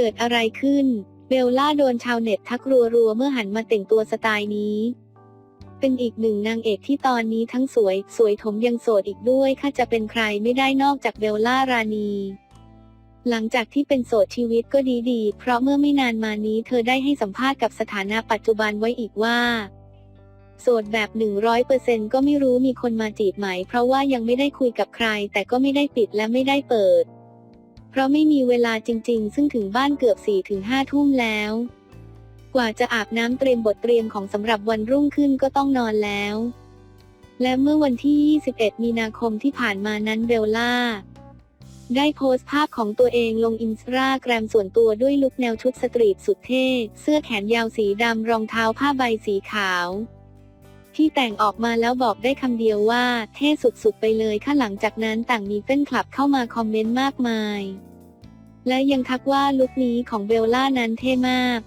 เกิดอะไรขึ้น เบลล่าโดนชาวเน็ตทักรัวๆ เมื่อหันมาแต่งตัวสไตล์นี้ เป็นอีกหนึ่งนางเอกที่ตอนนี้ทั้งสวย สวยถมยังโสดอีกด้วยค่ะจะเป็นใครไม่ได้นอกจากเบลล่ารานีหลังจากที่เป็นโสดชีวิตก็ดีๆเพราะเมื่อไม่นานมานี้เธอได้ให้สัมภาษณ์กับสถานะปัจจุบันไว้อีกว่า โสดแบบ 100%ก็ไม่รู้มีคนมาจีบไหม เพราะว่ายังไม่ได้คุยกับใคร แต่ก็ไม่ได้ปิดและไม่ได้เปิด เพราะไม่มีเวลาจริง ๆ ซึ่งถึงบ้านเกือบ4ถึง5ทุ่มแล้ว กว่าจะอาบน้ำเตรียมบทเตรียมของสำหรับวันรุ่งขึ้นก็ต้องนอนแล้ว และเมื่อวันที่ 21 มีนาคมที่ผ่านมานั้นเบลล่า ได้โพสต์ภาพของตัวเองลงอินสตาแกรมส่วนตัวด้วยลุคแนวชุดสตรีทสุดเท่ เสื้อแขนยาวสีดำรองเท้าผ้าใบสีขาว ที่แต่งออกมาแล้วบอกได้คำเดียวว่า เท่สุดๆไปเลยค่ะหลังจากนั้นต่างมีแฟนคลับเข้ามาคอมเมนต์มากมาย และยังทักว่าลุคนี้ของเบลล่านั้นเท่มาก